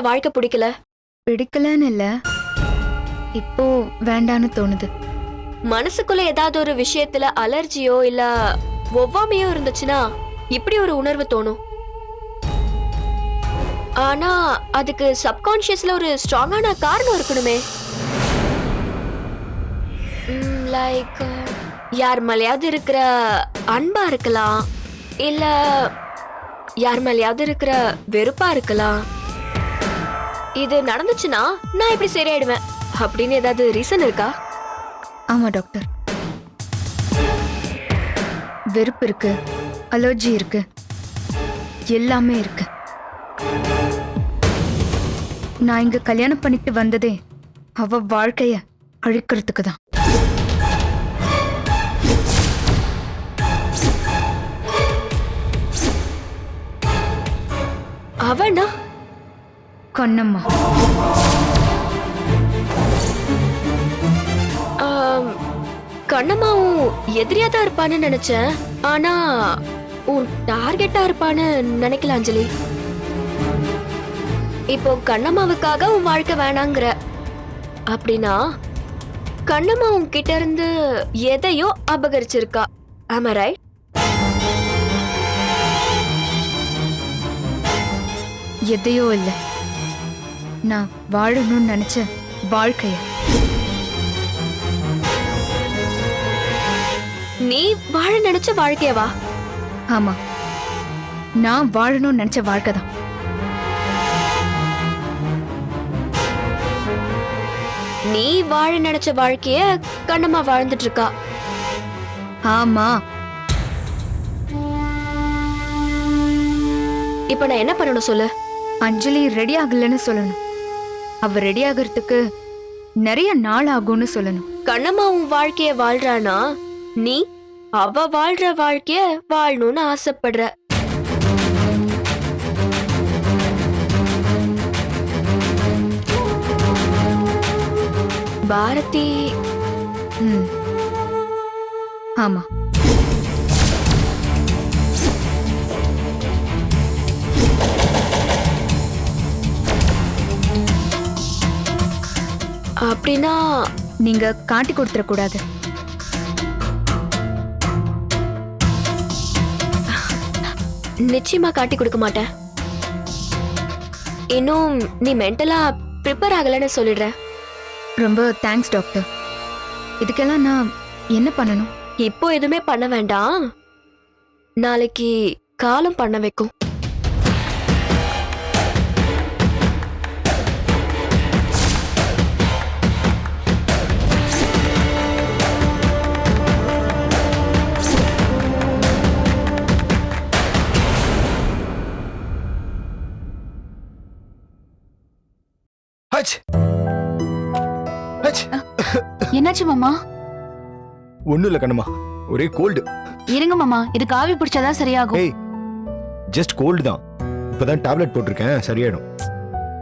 இந்த வாழ்க்கை பிடிக்கல? பிடிக்கலன்னு இல்ல. இப்போ வேண்டான்னு தோணுது. மனசுக்குள்ள ஏதாவது ஒரு விஷயத்துல அலர்ஜியோ இல்ல ஒவ்வாமையோ இருந்துச்சுன்னா இப்படி ஒரு உணர்வு தோணும். ஆனா அதுக்கு சப்கான்ஷியஸ்ல ஒரு ஸ்ட்ராங்கான காரணம் இருக்கணுமே. லைக் யார் மேலேயாவது இருக்கிற அன்பா இருக்கலாம் இல்ல யார் மேலேயாவது இருக்கிற வெறுப்பா இருக்கலாம். இது நடந்துச்சுன்னா நான் இப்படி சரியாயிடுவேன். அப்படின்னு ஏதாவது ரீசன் இருக்கா? ஆமா டாக்டர் வெறுப்பு இருக்கு அலர்ஜி இருக்கு எல்லாமே இருக்கு. நான் இங்க கல்யாணம் பண்ணிட்டு வந்ததே அவ வாழ்க்கைய அழிக்கிறதுக்கு தான். அவனா? கண்ணம்மா. ஆம், கண்ணம்மாவும் எதிரியா தான் இருப்பான்னு நினைச்சேன். ஆனா உன் டார்கெட்டா இருப்பான்னு நினைக்கல அஞ்சலி. இப்போ கண்ணம்மாவுக்காக உன் வாழ்க்கை வேணாங்கிற. அப்படின்னா கண்ணம்மா உன்கிட்ட இருந்து எதையோ அபகரிச்சிருக்கா. ஆமா ரைட் எதையோ இல்லை. நான் வாழணும்னு நினைச்ச வாழ்க்கைய. நீ வாழ நினைச்ச வாழ்க்கையவா ஆமா. நான் வாழணும்னு நினைச்ச வாழ்க்கை தான். நீ வாழ நினைச்ச வாழ்க்கைய கண்ணம்மா வாழ்ந்துட்டு இருக்கா ஆமா. இப்போ நான் என்ன பண்ணணும் சொல்லு? அஞ்சலி ரெடி ஆகலன்னு சொல்லணும். அவ ரெடி ஆகிறதுக்கு நிறைய நாள் ஆகும்னு சொல்லணும். கண்ணம்மா உன் வாழ்க்கைய வாழ்றானா? நீ? அவ வாழ்ற வாழ்க்கைய வாழணும்னு ஆசைப்படுற. பாரதி. ம். ஆமா. அப்படின்னா நீங்க காட்டி கொடுத்துட கூடாது. நிச்சயமா காட்டி கொடுக்க மாட்டேன். இன்னும் நீ மென்டலா ப்ரிப்பேர் ஆகலைன்னு சொல்லிடுறேன் ரொம்ப தேங்க்ஸ் டாக்டர் இதுக்கெல்லாம் நான் என்ன பண்ணணும்? இப்போ எதுவுமே பண்ண வேண்டாம். நாளைக்கு காலம் பண்ண வைக்கும். என்னாச்சு மாமா? ஒண்ணும் இல்ல கண்ணம்மா. ஒரே கோல்டு இருங்க மாமா. இதுக்கு ஆவி பிடிச்சாதான் சரியாகும். ஏய் ஜஸ்ட் கோல்டு தான். இப்பதான் டேப்லெட் போட்டிருக்கேன் சரியாயிடும்.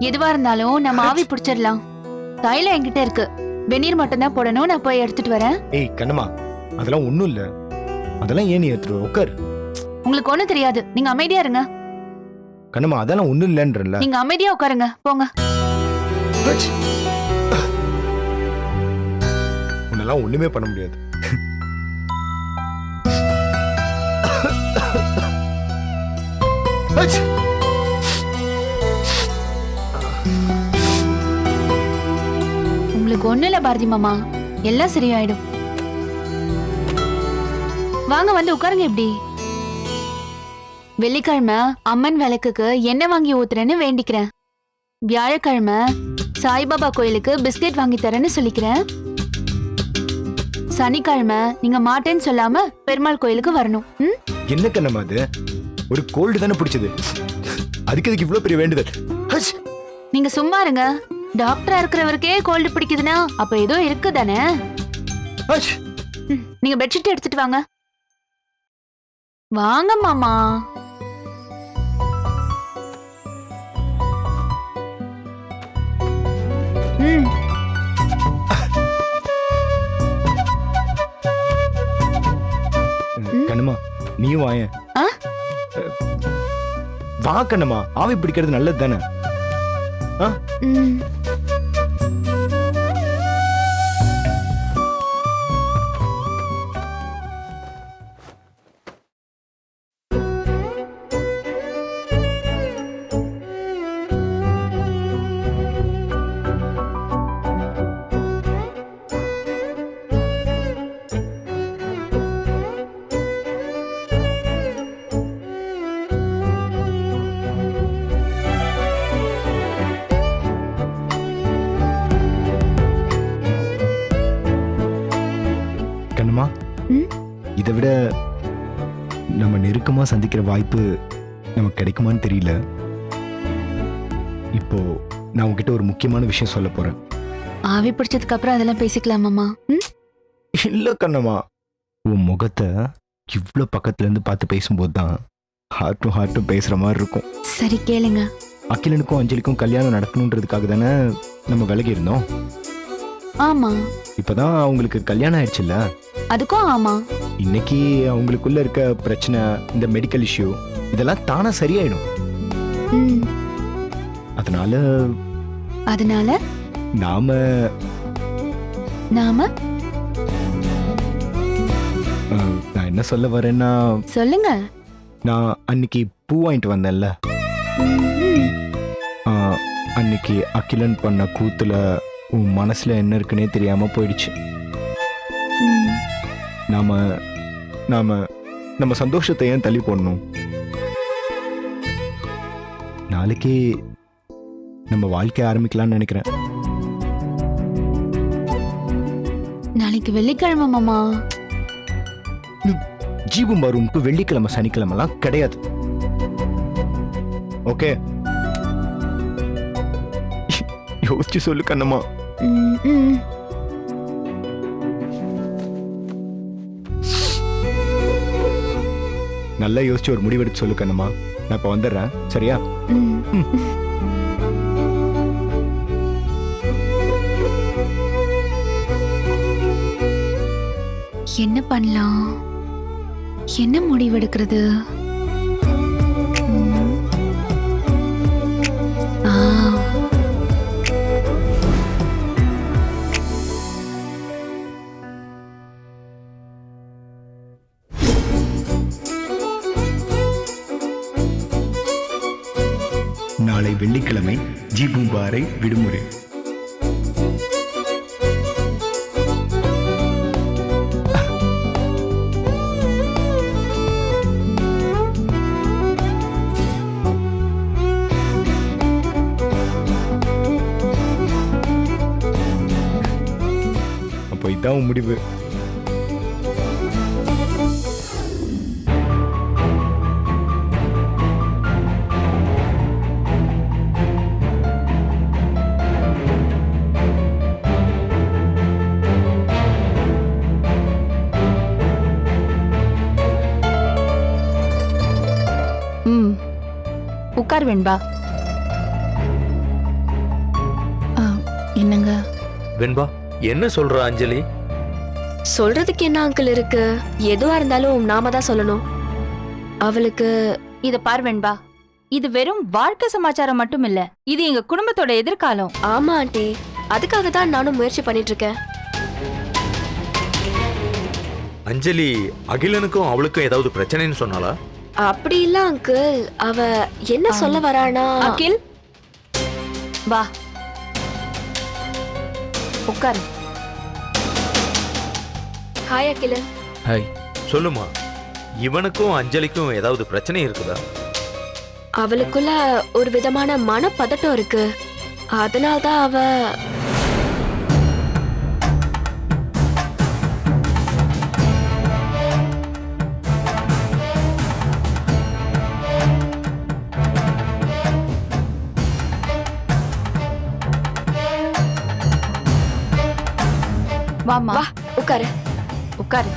எதுவா இருந்தாலும் நம்ம ஆவி பிடிச்சிடலாம். தைலம் என்கிட்ட இருக்கு. வெந்நீர் மட்டும் தான் போடணும் நான் போய் எடுத்துட்டு வரேன். ஏய் கண்ணம்மா. அதெல்லாம் ஒண்ணும் இல்ல. அதெல்லாம் ஏன் நீ எடுத்துட்டு வர? உட்கார். உங்களுக்கு ஒண்ணும் தெரியாது. நீங்க அமைதியா இருங்க. கண்ணம்மா அதெல்லாம் ஒண்ணும் இல்லன்றல நீங்க அமைதியா உட்காருங்க. போங்க. உன்னெல்லாம் ஒண்ணுமே பண்ண முடியாது. உங்களுக்கு ஒண்ணும் இல்ல பாரதி மாமா. எல்லாம் சரியாயிடும். வாங்க வந்து உட்காருங்க இப்படி வெள்ளிக்கிழமை அம்மன் விளக்குக்கு எண்ணெய் வாங்கி ஊத்துறேன்னு வேண்டிக்கிறேன். வியாழக்கிழமை சாய்பாபா கோயிலுக்கு பிஸ்கெட் வாங்கி தரேன்னு சொல்லிக்கிறேன். சனிக்கிழமை நீங்க மாட்டேன்னு சொல்லாம பெருமாள் கோயிலுக்கு வரணும். ம்? என்ன கண்ணம்மா அது? ஒரு கோல்டு தானே பிடிச்சது. அதுக்கு இதுக்கு இவ்வளவு பெரிய வேண்டுதல்? ஹச்! நீங்க சும்மா இருங்க. டாக்டரா இருக்கிறவருக்கே கோல்டு பிடிக்குதுன்னா அப்ப ஏதோ இருக்கு தானே? நீங்க பெட்ஷீட் எடுத்துட்டு வாங்க. வாங்க மாமா. ம். கண்ணம்மா நீயும் வாயேன்? வா கண்ணம்மா ஆவி பிடிக்கிறது நல்லது தானே ஆ நெருக்கமா சந்திக்கிற வாய்ப்பு நமக்கு கிடைக்குமான்னு தெரியல. இப்போ நான் உங்ககிட்ட ஒரு முக்கியமான விஷயம் சொல்ல போறேன். ஆவி பிடிச்சதுக்கு அப்புறம் அதெல்லாம் பேசிக்கலாமாமா ம்? இல்ல கண்ணம்மா. உன் முகத்தை இவ்வளோ பக்கத்துல இருந்து பார்த்து பேசும்போது தான் ஹார்ட்டும் ஹார்ட்டும் பேசுற மாதிரி இருக்கும். சரி கேளுங்க. அகிலனுக்கும் அஞ்சலிக்கும் கல்யாணம் நடக்கணுன்றதுக்காக தானே நம்ம விலகி இருந்தோம் ஆமா. இப்பதான் அவங்களுக்கு கல்யாணம் ஆயிடுச்சுல்ல? அதுக்கும் ஆமா. இன்னைக்கு அவங்களுக்குள்ள இருக்க பிரச்சனை இந்த மெடிக்கல் இஷ்யூ இதெல்லாம் தானா சரியாயிடும். ம். அதனால அதனால? நாம நாம? அஹ், நான் என்ன சொல்ல வரேன்னா சொல்லுங்க. நான் அன்னைக்கு பூ வாங்கிட்டு வந்தேன்ல. ம், அஹ், அன்னைக்கு அகிலன் பண்ண கூத்துல உன் மனசுல என்ன இருக்குன்னே தெரியாம போயிடுச்சு. நாம நாம நம்ம சந்தோஷத்தை ஏன் தள்ளி போடணும்? நாளைக்கு நம்ம வாழ்க்கை ஆரம்பிக்கலாம்னு நினைக்கிறேன். நாளைக்கு வெள்ளிக்கிழமை மாமா. ஜீபும் ரூமுக்கு வெள்ளிக்கிழமை சனிக்கிழமெல்லாம் கிடையாது. ஓகே? யோசிச்சு சொல்லு கண்ணம்மா. நல்லா யோசிச்சு ஒரு முடிவெடுத்து சொல்லு கண்ணம்மா. நான் இப்போ வந்துடுறேன். சரியா. என்ன பண்ணலாம்? என்ன முடிவெடுக்கிறது. ஆ. வெள்ளிக்கிழமை ஜீபூம்பாறை விடுமுறை. அப்போ இதான் முடிவு. உட்கார் வெண்பா. ஆ, என்னங்க? வெண்பா என்ன சொல்ற அஞ்சலி? சொல்றதுக்கு என்ன அங்கிள் இருக்கு? எதுவா இருந்தாலும் நாம தான் சொல்லணும். அவளுக்கு இத பார் வெண்பா. இது வெறும் வாழ்க்கை சமாச்சாரம் மட்டும் இல்ல. இது எங்க குடும்பத்தோட எதிர்காலம். ஆமா ஆண்டி. அதுக்காக தான் நானும் முயற்சி பண்ணிட்டு இருக்கேன் அஞ்சலி அகிலனுக்கும் அவளுக்கும் ஏதாவது பிரச்சனைன்னு சொன்னாளா? அப்படி இல்ல அங்கிள் அவ என்ன சொல்ல வரானா? அகில்? வா. உட்காரு. ஹாய் அகில். ஹாய் சொல்லுமா இவனுக்கும் அஞ்சலிக்கும் ஏதாவது பிரச்சனை இருக்குதா? அவளுக்குள்ள ஒரு விதமான மனப்பதட்டம் இருக்கு. அதனால தான் அவ வாமா வா உட்காரு. உட்காரு.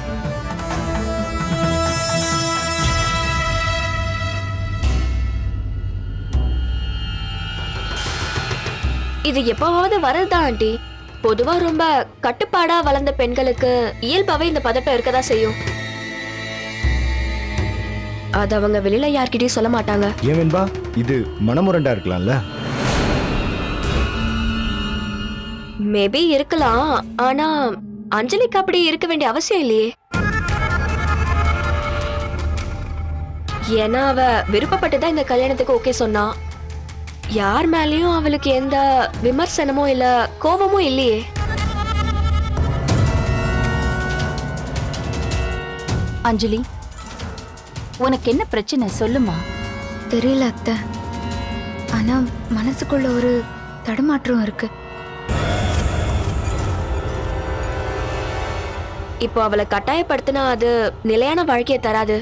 இது எப்பவாவது வரதுதான் ஆண்டி? பொதுவா ரொம்ப கட்டுப்பாடா வளர்ந்த பெண்களுக்கு இயல்பாவே இந்த பதட்டம் இருக்கதான் செய்யும். அது அவங்க வெளியில யார்கிட்டயும் சொல்ல மாட்டாங்க. ஏன் வெண்பா? இது மனமுரண்டா இருக்கலாம்ல. மேபி இருக்கலாம். ஆனா அஞ்சலிக்கு அப்படி இருக்க வேண்டிய அவசியம் இல்லையே. ஏன்னா அவ விருப்பப்பட்டு தான் இந்த கல்யாணத்துக்கு ஓகே சொன்னா. யார் மேலயும் அவளுக்கு எந்த விமர்சனமும் இல்ல கோபமும் இல்லையே. அஞ்சலி உனக்கு என்ன பிரச்சனை சொல்லுமா? தெரியல அத்தை. ஆனா மனசுக்குள்ள ஒரு தடுமாற்றம் இருக்கு. இப்போ அவளை கட்டாயப்படுத்தினா அது நிலையான வாழ்க்கையை தராது.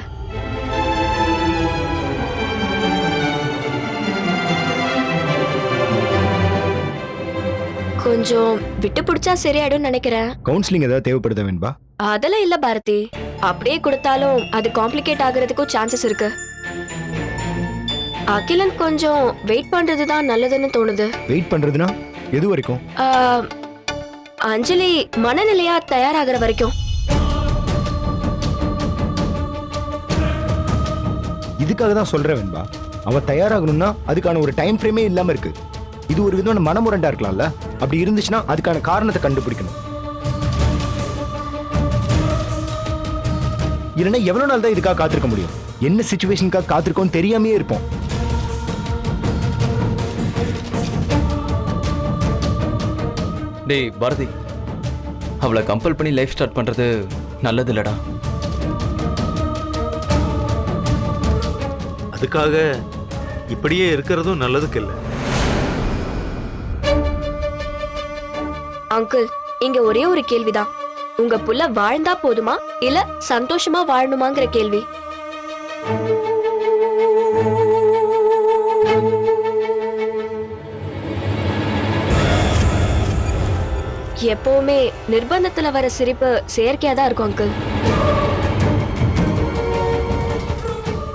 கொஞ்சம் விட்டு பிடிச்சா சரியாயிடும் நினைக்கிறேன். கவுன்சிலிங் ஏதாவது தேவைப்படுதா வெண்பா? அதெல்லாம் இல்ல பாரதி. அப்படியே கொடுத்தாலும் அது காம்ப்ளிகேட் ஆகுறதுக்கும் சான்சஸ் இருக்கு. அகிலன் கொஞ்சம் வெயிட் பண்றது தான் நல்லதுன்னு தோணுது. வெயிட் பண்றதுனா? எது வரைக்கும்? ஆஹ், அஞ்சலி மனநிலையா தயாராகிற வரைக்கும். இதுக்காக தான் சொல்கிறேன் வெண்பா. அவன் தயாராகணும்னா அதுக்கான ஒரு டைம் ஃப்ரேமே இல்லாம இருக்கு. இது ஒரு விதமான மனமுரண்டா இருக்கலாம்ல? அப்படி இருந்துச்சுன்னா அதுக்கான காரணத்தை கண்டுபிடிக்கணும். இல்லைன்னா எவ்வளவு நாள் தான் இதுக்காக காத்திருக்க முடியும்? என்ன சுச்சுவேஷனுக்காக காத்திருக்கோம் தெரியாமையே இருப்போம். டேய் பாரதி. அவளை கம்பல் பண்ணி லைஃப் ஸ்டார்ட் பண்றது நல்லது இல்லடா அதுக்காக இப்படியே இருக்கிறதும் நல்லதுக்கு இல்லை அங்கிள் இங்க ஒரே ஒரு கேள்விதான். உங்க புள்ள வாழ்ந்தா போதுமா? இல்ல சந்தோஷமா வாழணுமாங்கிற கேள்வி? எப்பவுமே நிர்பந்தத்துல வர சிரிப்பு செயற்கையா தான் இருக்கும் அங்கிள்.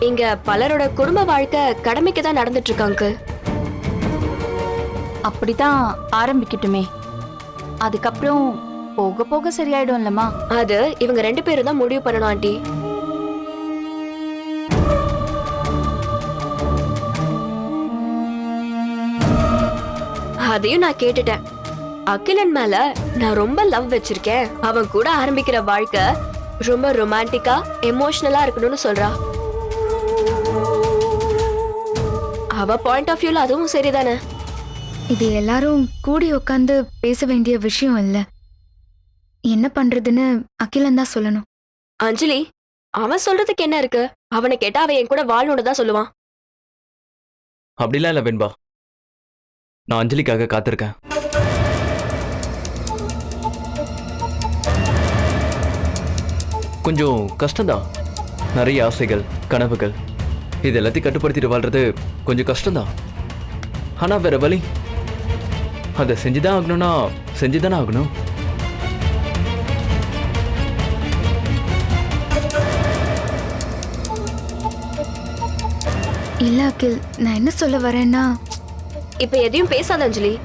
இங்க பலரோட குடும்ப வாழ்க்கை கடமைக்கு தான் நடந்துட்டு இருக்கு அங்கிள் அப்படிதான் ஆரம்பிக்கட்டுமே. அதுக்கப்புறம் போக போக சரியாயிடும்லம்மா. அது இவங்க ரெண்டு பேரும் தான் முடிவு பண்ணணும் ஆண்டி. அதையும் நான் கேட்டுட்டேன். அகிலன் மேல நான் ரொம்ப லவ் வச்சிருக்கேன். அவன் கூட ஆரம்பிக்கிற வாழ்க்கை ரொம்ப ரொமான்டிக்கா எமோஷனலா இருக்கணும்னு சொல்றா. அவ பாயிண்ட் ஆஃப் வியூல அதுவும் சரிதானே? இது எல்லாரும் கூடி உட்காந்து பேச வேண்டிய விஷயம் இல்ல. என்ன பண்றதுன்னு அகிலன் தான் சொல்லணும். அஞ்சலி அவன் சொல்றதுக்கு என்ன இருக்கு? அவனை கேட்டா அவன் என் கூட வாழணும்னு தான் சொல்லுவான். அப்படிலாம் இல்லை வெண்பா. நான் அஞ்சலிக்காக காத்திருக்கேன். கொஞ்சம் கஷ்டம்தான். நிறைய ஆசைகள் கனவுகள். இது எல்லாத்தையும் கட்டுப்படுத்திட்டு வாழ்றது கொஞ்சம் கஷ்டம்தான். ஆனா வேற வழி. அதை செஞ்சுதான் ஆகணும்னா செஞ்சுதானே ஆகணும். இல்ல அகில் நான் என்ன சொல்ல வரேன்னா இப்ப எதையும் பேசாத அஞ்சலி.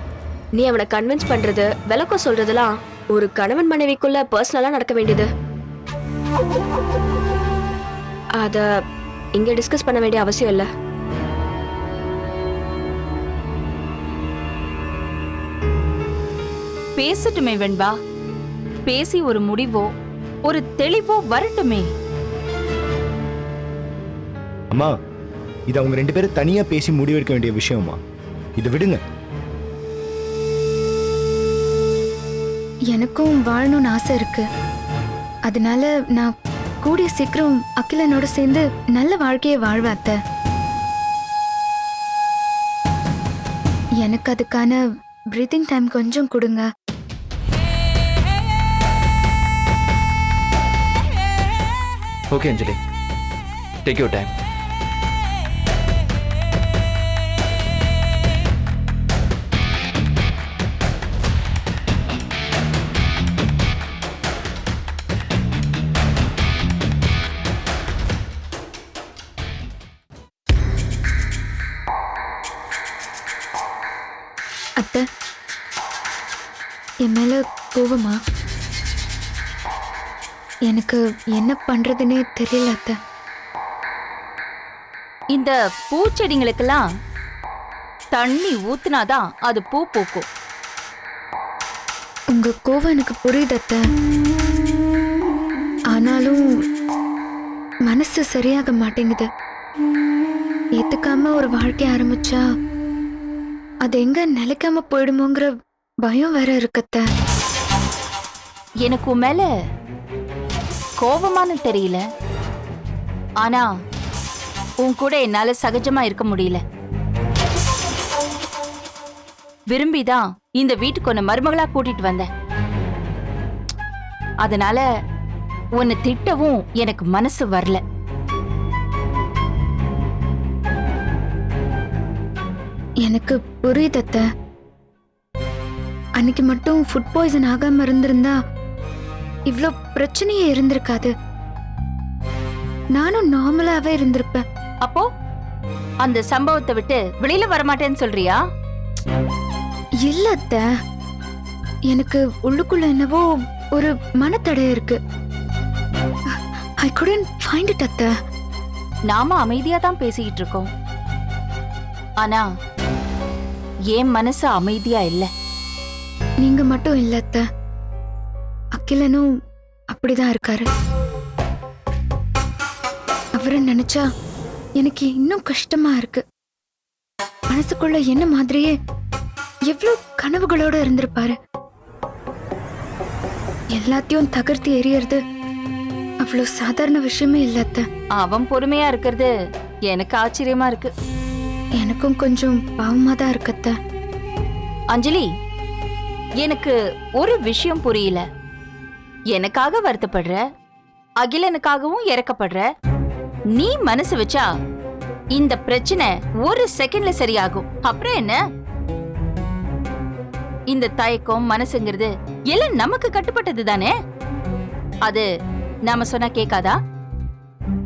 நீ அவனை கன்வின்ஸ் பண்றது விளக்கம் சொல்றதெல்லாம் ஒரு கணவன் மனைவிக்குள்ள பர்சனலா நடக்க வேண்டியது. அத இங்க டிஸ்கஸ் பண்ண வேண்டிய அவசியம் இல்ல. பேசட்டுமே வெண்பா. பேசி ஒரு முடிவோ ஒரு தெளிவோ வரட்டுமே. அம்மா இது அவங்க ரெண்டு பேரும் தனியா பேசி முடிவெடுக்க வேண்டிய விஷயமா இதை விடுங்க. எனக்கும் வாழணும்னு ஆசை இருக்கு. அதனால நான் கூடிய சீக்கிரம் அகிலனோட சேர்ந்து நல்ல வாழ்க்கையை வாழ்வேன் அத்த. எனக்கு அதுக்கான பிரீத்திங் டைம் கொஞ்சம் கொடுங்க. Okay Anjali take your time அத்தை என் மேல கோவமா? எனக்கு என்ன பண்றதுன்னே தெரியல அத்தை. இந்த பூச்செடிங்களுக்கெல்லாம் தண்ணி ஊத்துனாதான் அது பூ பூக்கும். உங்க கோவம் எனக்கு புரியுது அத்தை. ஆனாலும் மனசு சரியாக மாட்டேங்குது. ஏத்துக்காம ஒரு வாழ்க்கை ஆரம்பிச்சா அது எங்க நிலைக்காம போயிடுமோங்கிற பயம் வேற இருக்கத்த. எனக்கு உன் மேல கோபமானு தெரியல. ஆனா உன் கூட என்னால சகஜமா இருக்க முடியல. விரும்பிதான் இந்த வீட்டுக்கு உன்னை மருமகளா கூட்டிட்டு வந்தேன். அதனால உன்னை திட்டவும் எனக்கு மனசு வரல. எனக்கு புரியுது அத்தை. அன்னைக்கு மட்டும் ஃபுட் பாய்சன் ஆகாம இருந்திருந்தா இவ்ளோ பிரச்சனையே இருந்திருக்காது. நானும் நார்மலாவே இருந்திருப்பேன். அப்போ அந்த சம்பவத்தை விட்டு வெளியில வரமாட்டேன்னு சொல்றியா? இல்ல அத்தை. எனக்கு உள்ளுக்குள்ள என்னவோ ஒரு மனத்தடை இருக்கு. ஐ couldn't ஃபைண்ட் இட் அத்தை. நாம அமைதியா தான் பேசிக்கிட்டு இருக்கோம். ஆனா என் மனசு அமைதியா இல்ல? நீங்க மட்டும் இல்ல அத்தை. அகிலனும் அப்படிதான் இருக்காரு. அவரை நினைச்சா எனக்கு இன்னும் கஷ்டமா இருக்கு. மனசுக்குள்ள என்ன மாதிரியே எவ்வளவு கனவுகளோட இருந்திருப்பாரு. எல்லாத்தையும் தகர்த்து எறியறது அவ்வளவு சாதாரண விஷயமே இல்ல அவன் பொறுமையா இருக்கிறது எனக்கு ஆச்சரியமா இருக்கு. எனக்கும் கொஞ்சம் பாவமா தான் இருக்கு அத்தை அஞ்சலி எனக்கு ஒரு விஷயம் புரியல. எனக்காக வருத்தப்படுற அகிலனுக்காகவும் இறக்கப்படுற நீ மனசு வச்சா இந்த பிரச்சனை ஒரு செகண்ட்ல சரியாகும். அப்புறம் என்ன? இந்த தயக்கம் மனசுங்கிறது எல்லாம் நமக்கு கட்டுப்பட்டது தானே? அது நாம சொன்னா கேக்காதா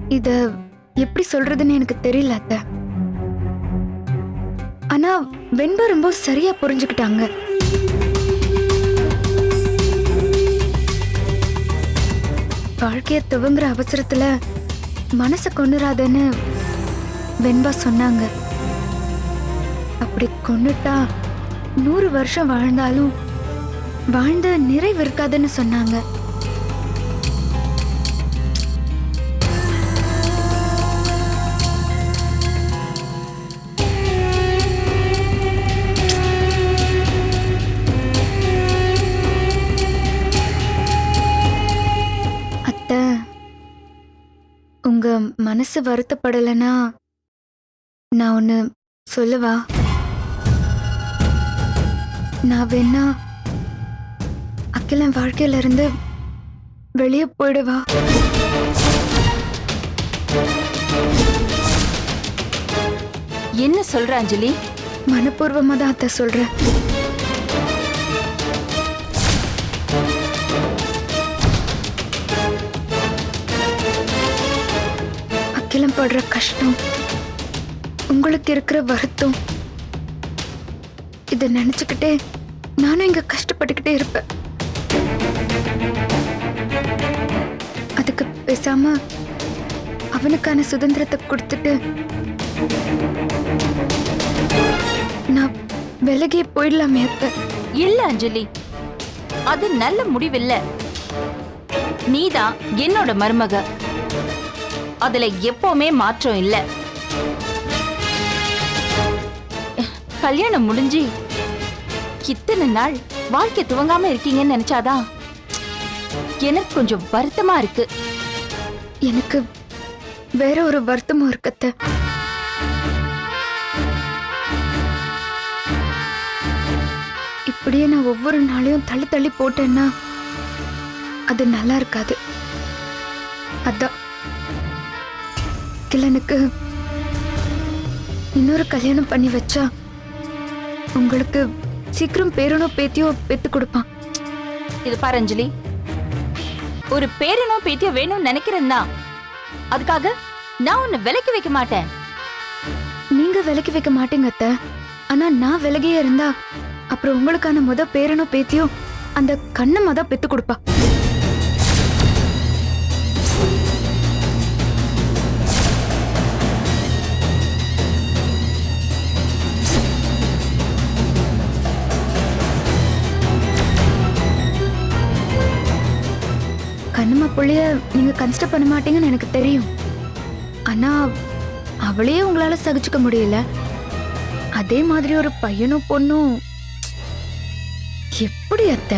இத எப்படி சொல்றதுன்னு எனக்கு தெரியல அத்தை. ஆனா வெண்பா ரொம்ப சரியா புரிஞ்சுக்கிட்டாங்க. வாழ்க்கைய துவங்குற அவசரத்துல மனச கொண்டுறாதன்னு வெண்பா சொன்னாங்க. அப்படி கொன்னுட்டா நூறு வருஷம் வாழ்ந்தாலும் வாழ்ந்த நிறைவு இருக்காதுன்னு சொன்னாங்க. மனசு வருத்தப்படலைன்னா நான் ஒன்று சொல்லவா? நான் வேணா அகிலன் வாழ்க்கையில இருந்து வெளியே போயிடுவா? என்ன சொல்ற அஞ்சலி? மனப்பூர்வமா தான் அத்தை சொல்றேன். நான் படுற கஷ்டம் உங்களுக்கு இருக்கிற வருத்தம் இதை நினைச்சுக்கிட்டே நானும் இங்க கஷ்டப்பட்டுக்கிட்டே இருப்பேன். அதுக்கு பேசாம அவனுக்கான சுதந்திரத்தை கொடுத்துட்டு நான் விலகியே போயிடலாமே அத்தை இல்ல அஞ்சலி. அது நல்ல முடிவில்லை. நீதான் என்னோட மருமக. அதுல எப்பவுமே மாற்றம் இல்ல. கல்யாணம் முடிஞ்சு இத்தனை நாள் வாழ்க்கை துவங்காம இருக்கீங்கன்னு நினைச்சாதான் எனக்கு கொஞ்சம் வருத்தமா இருக்கு. எனக்கு வேற ஒரு வருத்தமும் இருக்கத்த இப்படியே நான் ஒவ்வொரு நாளையும் தள்ளி தள்ளி போட்டேன்னா அது நல்லா இருக்காது. அதான். கிளனுக்கு இன்னொரு கல்யாணம் பண்ணி வச்சா உங்களுக்கு சீக்கிரம் பேரனோ பேத்தியோ பெத்து கொடுப்பான். இது பாரு அஞ்சலி. ஒரு பேரனோ பேத்தியோ வேணும்னு நினைக்கிறேன் தான். அதுக்காக நான் உன்னை விலைக்கு வைக்க மாட்டேன். நீங்க விலக்கி வைக்க மாட்டீங்க அத்தை. ஆனா நான் விலகியே இருந்தா அப்புறம் உங்களுக்கான முத பேரனோ பேத்தியோ அந்த கண்ணம்மா தான் பெத்து கொடுப்பா. புள்ளைய நீங்க கன்சிடர் பண்ண மாட்டீங்கன்னு எனக்கு தெரியும். ஆனா அவளையே உங்களால சகிச்சுக்க முடியல. அதே மாதிரி ஒரு பையனும் பொண்ணும். எப்படி அத்தை?